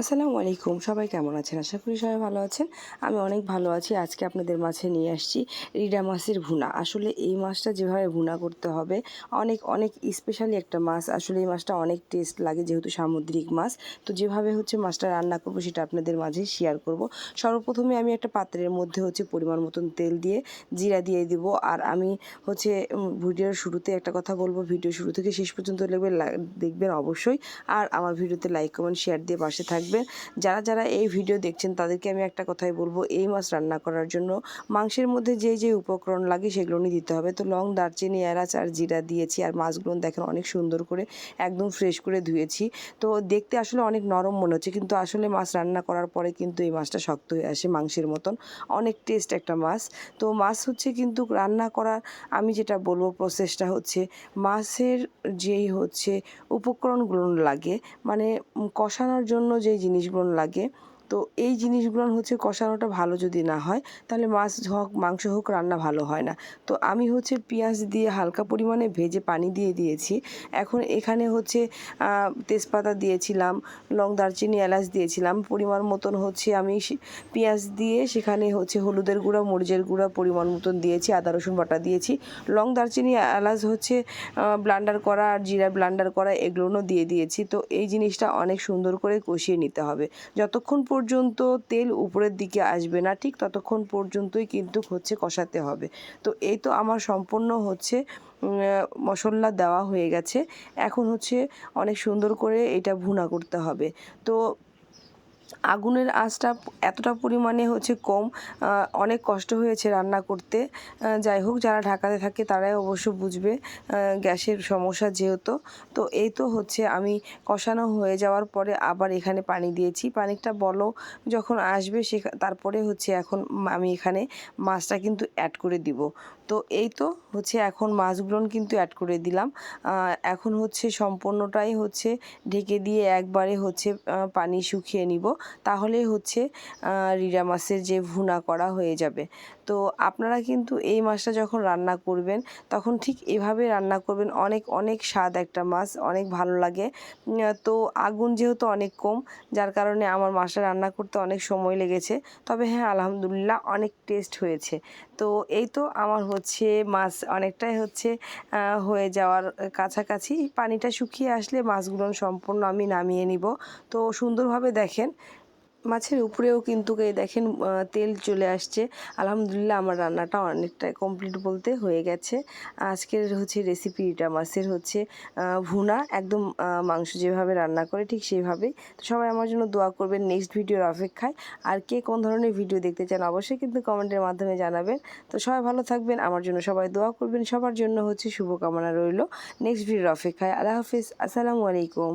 আসসালামু আলাইকুম। সবাই কেমন আছেন? আশা করি সবাই ভালো আছেন। আমি অনেক ভালো আছি। আজকে আপনাদের মাঝে নিয়ে আসছি রিডা মাছের ভুনা। আসলে এই মাছটা যেভাবে ভুনা করতে হবে, অনেক অনেক স্পেশালি একটা মাছ। আসলে এই মাছটা অনেক টেস্ট লাগে, যেহেতু সামুদ্রিক মাছ। তো যেভাবে হচ্ছে মাছটা রান্না করব সেটা আপনাদের মাঝে শেয়ার করব। সর্বপ্রথমে আমি একটা পাত্রের মধ্যে হচ্ছে পরিমাণ মতন তেল দিয়ে জিরা দিয়ে দিব। আর আমি হচ্ছে ভিডিওর শুরুতে একটা কথা বলব। ভিডিও শুরু থেকে শেষ পর্যন্ত দেখবেন দেখবেন অবশ্যই। আর আমার ভিডিওতে লাইক কমেন্ট শেয়ার দিয়ে পাশে থাকবেন যারা যারা এই ভিডিও দেখছেন, তাদেরকে আমি একটা কথাই বলব, এই মাছ রান্না করার জন্য মাংসের মধ্যে যে যে উপকরণ লাগে সেগুলো নিয়ে দিতে হবে। তো লং দারচিনি, এলাচ আর জিরা দিয়েছি, আর মাছগুলো দেখেন অনেক সুন্দর করে একদম ফ্রেশ করে ধুয়েছি। তো দেখতে আসলে অনেক নরম মনে হচ্ছে, কিন্তু আসলে মাছ রান্না করার পরে কিন্তু এই মাছটা শক্ত হয়ে আসে মাংসের মতন। অনেক টেস্ট একটা মাছ। তো মাছ হচ্ছে কিন্তু রান্না করার, আমি যেটা বলব প্রসেসটা হচ্ছে মাছের যেই হচ্ছে উপকরণগুলো লাগে মানে কষানোর জন্য যেই জিনিসগুলো লাগে। তো এই জিনিসগুলো হচ্ছে কষানোটা ভালো যদি না হয়, তাহলে মাছ হোক, মাংস হোক, রান্না ভালো হয় না। তো আমি হচ্ছে পেঁয়াজ দিয়ে হালকা পরিমাণে ভেজে পানি দিয়ে দিয়েছি। এখন এখানে হচ্ছে তেজপাতা দিয়েছিলাম, লং দারচিনি এলাচ দিয়েছিলাম। পরিমাণ মতন হচ্ছে আমি পেঁয়াজ দিয়ে সেখানে হচ্ছে হলুদের গুঁড়া, মরিচের গুঁড়া পরিমাণ মতন দিয়েছি, আদা, রসুন বাটা দিয়েছি। লং দারচিনি এলাচ হচ্ছে ব্লান্ডার করা আর জিরা ব্লান্ডার করা এগুলোও দিয়ে দিয়েছি। তো এই জিনিসটা অনেক সুন্দর করে কষিয়ে নিতে হবে। যতক্ষণ পর্যন্ত তেল উপরের দিকে আসবে না, ঠিক ততক্ষণ পর্যন্তই কিন্তু হচ্ছে কষাতে হবে। তো এই তো আমার সম্পূর্ণ হচ্ছে মশলা দেওয়া হয়ে গেছে। এখন হচ্ছে অনেক সুন্দর করে এটা ভুনা করতে হবে। তো আগুনের আঁচটা এতটা পরিমাণে হচ্ছে কম অনেক কষ্ট হয়েছে রান্না করতে। যাই হোক, যারা ঢাকাতে থাকে তারাই অবশ্য বুঝবে গ্যাসের সমস্যা যেহেতু। তো এই তো হচ্ছে আমি কষানো হয়ে যাওয়ার পরে আবার এখানে পানি দিয়েছি। পানিটা বলো যখন আসবে সে তারপরে হচ্ছে এখন আমি এখানে মাছটা কিন্তু অ্যাড করে দিব। তো এই তো হচ্ছে এখন মাছগুলো কিন্তু অ্যাড করে দিলাম। এখন হচ্ছে সম্পূর্ণটাই হচ্ছে ঢেকে দিয়ে একবারে হচ্ছে পানি শুকিয়ে নিব। তাহলে হচ্ছে রিরা মাছের যে ভুনা করা হয়ে যাবে। তো আপনারা কিন্তু এই মাছটা যখন রান্না করবেন, তখন ঠিক এভাবে রান্না করবেন। অনেক অনেক স্বাদ একটা মাছ, অনেক ভালো লাগে। তো আগুন যেহেতু অনেক কম, যার কারণে আমার মাছটা রান্না করতে অনেক সময় লেগেছে। তবে হ্যাঁ আলহামদুলিল্লাহ অনেক টেস্ট হয়েছে। তো এই তো আমার হচ্ছে মাছ অনেকটাই হচ্ছে হয়ে যাওয়ার কাছাকাছি। পানিটা শুকিয়ে আসলে মাছগুলো সম্পূর্ণ আমি নামিয়ে নিব। তো সুন্দরভাবে দেখেন মাছের উপরেও কিন্তু এই দেখেন তেল চলে আসছে। আলহামদুলিল্লাহ আমার রান্নাটা অনেকটা কমপ্লিট বলতে হয়ে গেছে। আজকের হচ্ছে রেসিপি এটা মাছের হচ্ছে ভুনা। একদম মাংস যেভাবে রান্না করে ঠিক সেইভাবেই তো সবাই আমার জন্য দোয়া করবেন নেক্সট ভিডিওর অপেক্ষায়। আর কে কোন ধরনের ভিডিও দেখতে চান অবশ্যই কিন্তু কমেন্টের মাধ্যমে জানাবেন। তো সবাই ভালো থাকবেন, আমার জন্য সবাই দোয়া করবেন। সবার জন্য হচ্ছে শুভকামনা রইল। নেক্সট ভিডিওর অপেক্ষায়। আল্লাহ হাফিজ। আসসালামু আলাইকুম।